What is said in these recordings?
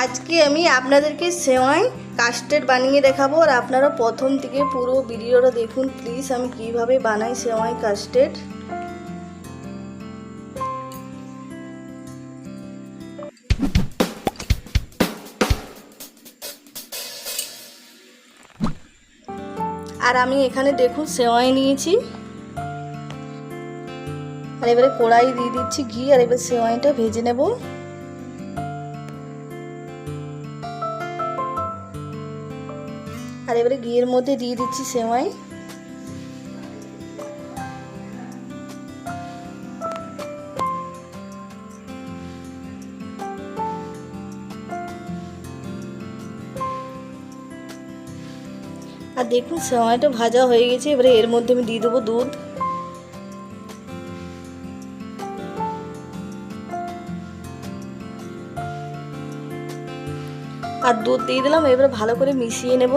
আজকে আমি আপনাদেরকে সেওয়াই কাস্টেড বানিয়ে দেখাবো আর আপনারা প্রথম থেকে পুরো ভিডিওটা দেখুন। প্লিজ আমি কীভাবে বানাই সেওয়াই কাস্টেড আর আমি এখানে দেখুন সেওয়াই নিয়েছি। আর এবারে কড়াই দিয়ে দিচ্ছি ঘি আর এবার সেওয়াইটা ভেজে নেব। আর এবারে ঘিয়ের মধ্যে দিয়ে দিচ্ছি সেওয়াই আর দেখুন সেওয়াইটা ভাজা হয়ে গেছে। এবারে এর মধ্যে আমি দিয়ে দেবো দুধ। আর দুধ দিয়ে দিলাম, এবারে ভালো করে মিশিয়ে নেব।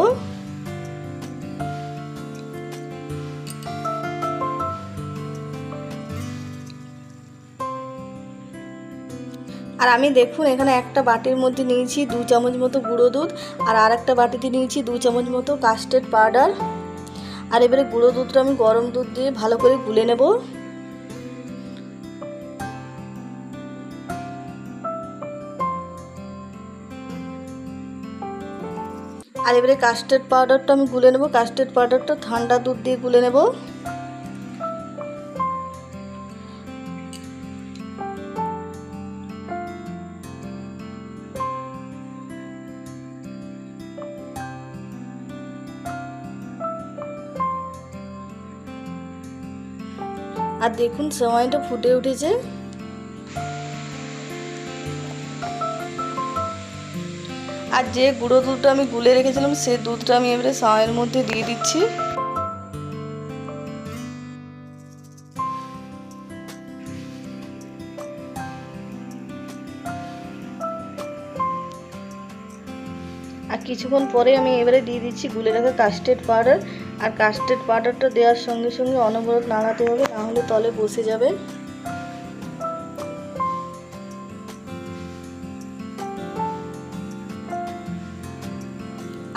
আর আমি দেখুন, এখানে একটা বাটির মধ্যে নিয়েছি দু চামচ মতো গুঁড়ো দুধ আর আর একটা বাটিতে নিয়েছি দু চামচ মতো কাস্টার্ড পাউডার আর এবারে গুঁড়ো দুধটা আমি গরম দুধ দিয়ে ভালো করে গুলে নেব। আর এবারে কাস্টার্ড পাউডারটা আমি গুলে নেব। কাস্টার্ড পাউডারটা ঠান্ডা দুধ দিয়ে গুলে নেব। আর দেখুন, সময়টা ফুটে উঠেছে। আর যে গুঁড়ো দুধটা আমি গুলে রেখেছিলাম, সে দুধটা আমি এবারে সাওয়ের মধ্যে দিয়ে দিচ্ছি। আর কিছুক্ষণ পরে আমি এবারে দিয়ে দিচ্ছি গুলে রাখা কাস্টার্ড পাউডার আর কাস্টার্ড পাউডারটা দেওয়ার সঙ্গে সঙ্গে অনবরত নাড়াতে হবে নাহলে তলে বসে যাবে।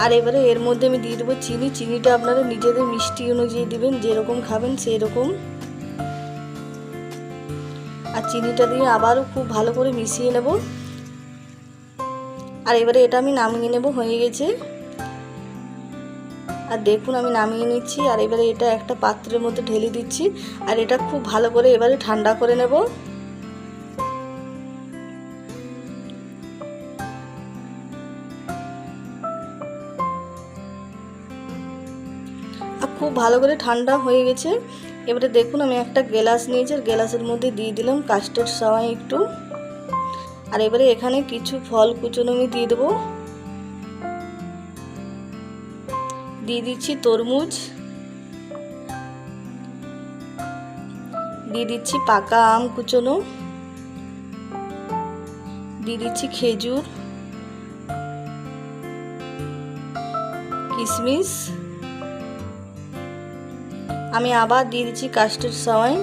আর এবারে এর মধ্যে আমি দিয়ে দেবো চিনি। চিনিটা আপনারা নিজেদের মিষ্টি অনুযায়ী দেবেন, যেরকম খাবেন সেই রকম আর চিনিটা দিয়ে আবারও খুব ভালো করে মিশিয়ে নেব। আর এবারে এটা আমি নামিয়ে নেব, হয়ে গেছে। আর দেখুন আমি নামিয়ে নিচ্ছি, আর এবারে এটা একটা পাত্রের মধ্যে ঢেলে দিচ্ছি, আর এটা খুব ভালো করে এবারে ঠান্ডা করে নেব। আর খুব ভালো করে ঠান্ডা হয়ে গেছে। এবারে দেখুন আমি একটা গ্লাস নিয়েছি, আর গ্লাসের মধ্যে দিয়ে দিলাম কাস্টার্ড সাওয়াই একটু। আর এবারে এখানে কিছু ফল কুচনো আমি দিয়ে দেবো। দিয়ে দিচ্ছি তরমুজ। দিয়ে দিচ্ছি পাকা আম কুচনো। দিয়ে দিচ্ছি খেজুর। কিশমিশ আমি আবার দিয়ে দিচ্ছি কাস্টার্ড সাওয়াই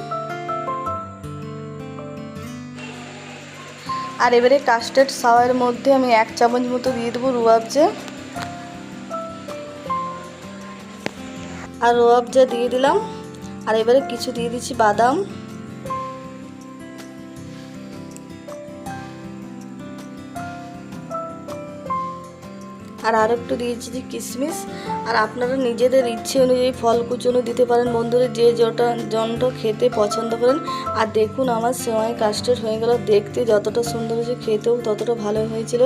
আর এবারে কাস্টার্ড সাওয়ার মধ্যে আমি এক চামচ মতো দিয়ে দেবো রুয়াবজা আর রুয়াবজা দিয়ে দিলাম। আর এবারে কিছু দিয়ে দিচ্ছি বাদাম। আর আর একটু দিয়েছি যে কিশমিশ আর আপনারা নিজেদের ইচ্ছে অনুযায়ী ফল কুচনো দিতে পারেন। বন্ধুরা, যে যটা জনটা খেতে পছন্দ করেন, আর দেখুন আমার সেমাই কাস্টার্ড হয়ে গেল। দেখতে যতটা সুন্দর হয়েছে, খেতেও ততটা ভালো হয়েছিল।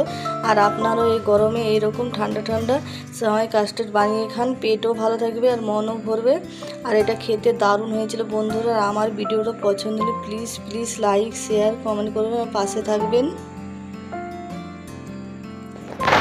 আর আপনারও এই গরমে এইরকম ঠান্ডা ঠান্ডা সেমাই কাস্টার্ড বানিয়ে খান, পেটও ভালো থাকবে আর মনও ভরবে। আর এটা খেতে দারুণ হয়েছিল বন্ধুরা। আমার ভিডিওটা পছন্দ হলে please please like share comment করবেন আর পাশে থাকবেন।